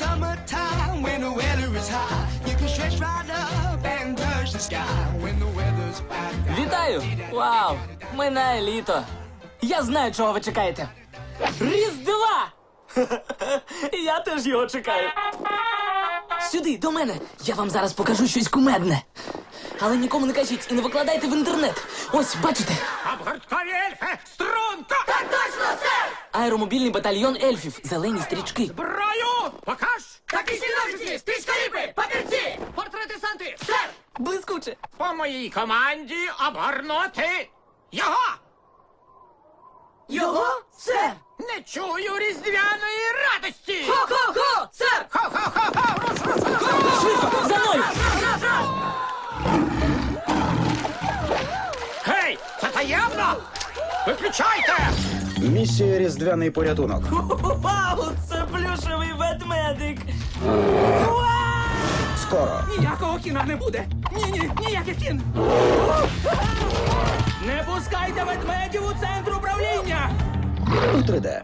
summertime when the weather is high. You can stretch right up and touch the sky when the weather's bad. Вітаю! Вау! Минає літо. Я знаю, чого ви чекаєте. Різдва! Я теж його чекаю. Сюди, до мене. Я вам зараз покажу щось кумедне. Але нікому не кажіть і не викладайте в інтернет. Ось, бачите, Обгорткові ельфи! Струнко! Так точно, сер! аеромобільний батальйон ельфів, зелені стрічки. Брою! Покаж! Такісні ножиці, стрічка ріпи, папірці, портрети Санти, сер! Блискуче. По моїй команді обгорнути його! Його, сер! Не чую різдвяної радості! Хо-хо-хо, сер! Хо-хо-хо-хо! Руш, руш, руш! Швидко, за мною! Гей! Це таємно! Виключайте! Місія Різдвяний порятунок. Вау, це плюшевий ведмедик. Скоро. Ніякого кіна не буде! Ні-ні, ніяких кін! Не пускайте ведмедів у центр управління! У 3D.